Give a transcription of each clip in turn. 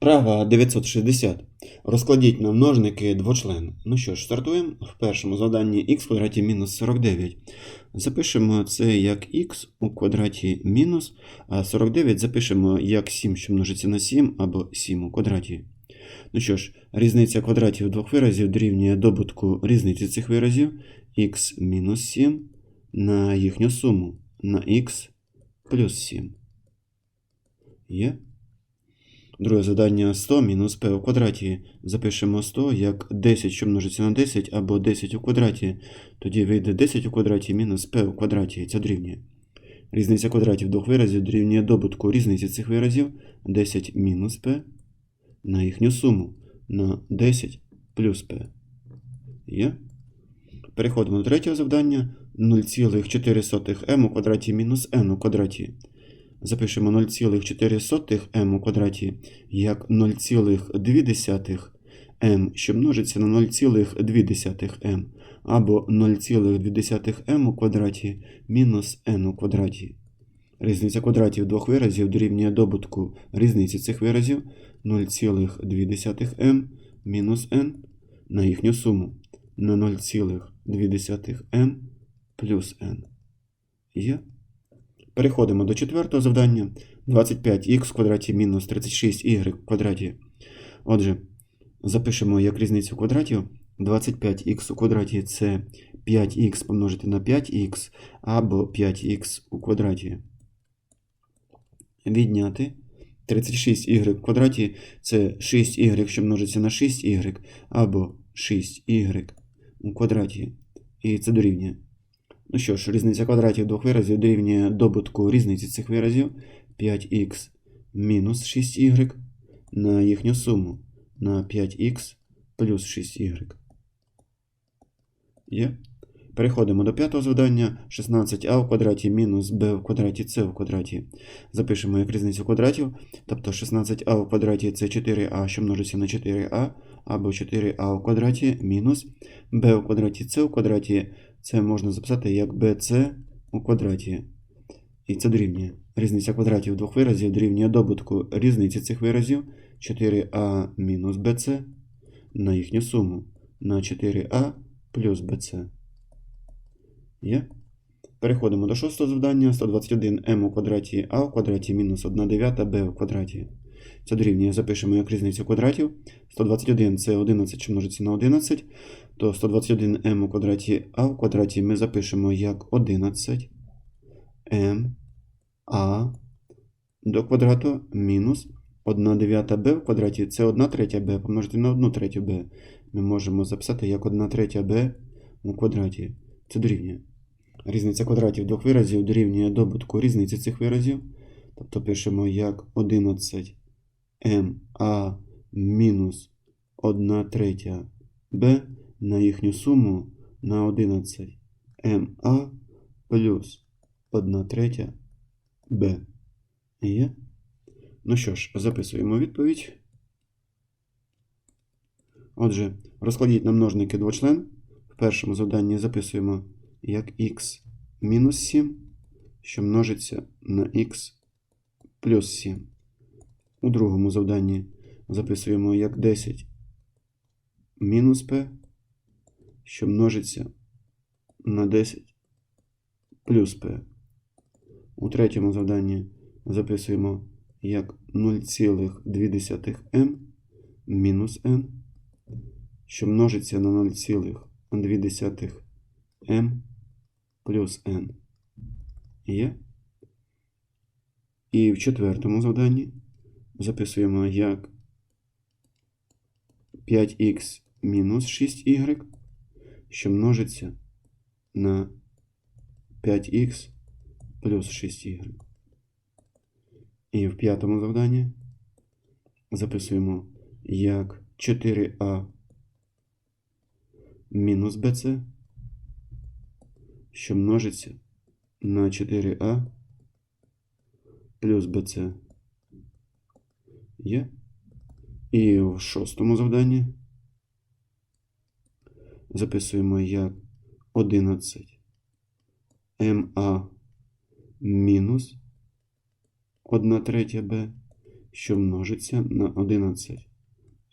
Вправа 960. Розкладіть на множники двочлен. Ну що ж, стартуємо. В першому завданні х в квадраті мінус 49. Запишемо це як х у квадраті мінус, а 49 запишемо як 7, що множиться на 7, або 7 у квадраті. Ну що ж, різниця квадратів двох виразів дорівнює добутку різниці цих виразів х мінус 7 на їхню суму на х плюс 7. Є? Друге завдання 100 мінус p у квадраті. Запишемо 100 як 10, що множиться на 10, або 10 у квадраті. Тоді вийде 10 у квадраті мінус p у квадраті. Це дорівнює. Різниця квадратів двох виразів дорівнює добутку різниці цих виразів 10 мінус p на їхню суму на 10 плюс p. Є? Переходимо до третього завдання. 0,4m у квадраті мінус n у квадраті. Запишемо 0,4m у квадраті як 0,2m, що множиться на 0,2m, або 0,2m у квадраті мінус n у квадраті. Різниця квадратів двох виразів дорівнює добутку різниці цих виразів 0,2m мінус n на їхню суму на 0,2m плюс n. Є? Переходимо до четвертого завдання. 25х в квадраті мінус 36y в квадраті. Отже, запишемо як різницю квадратів. 25х у квадраті це 5х помножити на 5х або 5х у квадраті. Відняти 36y в квадраті це 6y, що множиться на 6y, або 6y у квадраті. І це дорівнює. Ну що ж, різниця квадратів двох виразів дорівнює добутку різниці цих виразів 5х мінус 6y на їхню суму на 5х плюс 6y. Є. Переходимо до п'ятого завдання. 16а в квадраті мінус b в квадраті c в квадраті. Запишемо як різницю квадратів. Тобто 16а в квадраті це 4а, що множиться на 4а, або 4а в квадраті мінус b в квадраті c в квадраті. Це можна записати як bc у квадраті. І це дорівнює. Різниця квадратів двох виразів дорівнює добутку різниці цих виразів 4а мінус bc на їхню суму на 4а плюс bc. Є? Переходимо до шостого завдання. 121m у квадраті а в квадраті мінус 1 дев'ята b в квадраті. Це дорівнює. Запишемо як різницю квадратів. 121 це 11, що множиться на 11. То 121m у квадраті а в квадраті ми запишемо як 11 m а до квадрату мінус 1 дев'ята b в квадраті це 1 третя b помножити на 1 третю b. Ми можемо записати як 1 третя b у квадраті. Це дорівнює. Різниця квадратів двох виразів дорівнює добутку різниці цих виразів. Тобто пишемо як 11 ма мінус 1 третя b на їхню суму на 11 ма плюс 1 третя b. Є? Ну що ж, записуємо відповідь. Отже, розкладіть на множники двочлен. В першому завданні записуємо як х мінус 7, що множиться на х плюс 7. У другому завданні записуємо як 10 мінус p, що множиться на 10 плюс p. У третьому завданні записуємо як 0,2m мінус n, що множиться на 0,2m плюс n. Є. І в четвертому завданні записуємо як 5х мінус 6y, що множиться на 5х плюс 6y. І в п'ятому завданні записуємо як 4а мінус bc, що множиться на 4а плюс bc. Є. І в шостому завданні записуємо як 11 ма мінус 1 третя b, що множиться на 11.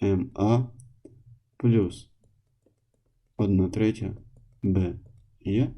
МА плюс 1 третя Б є.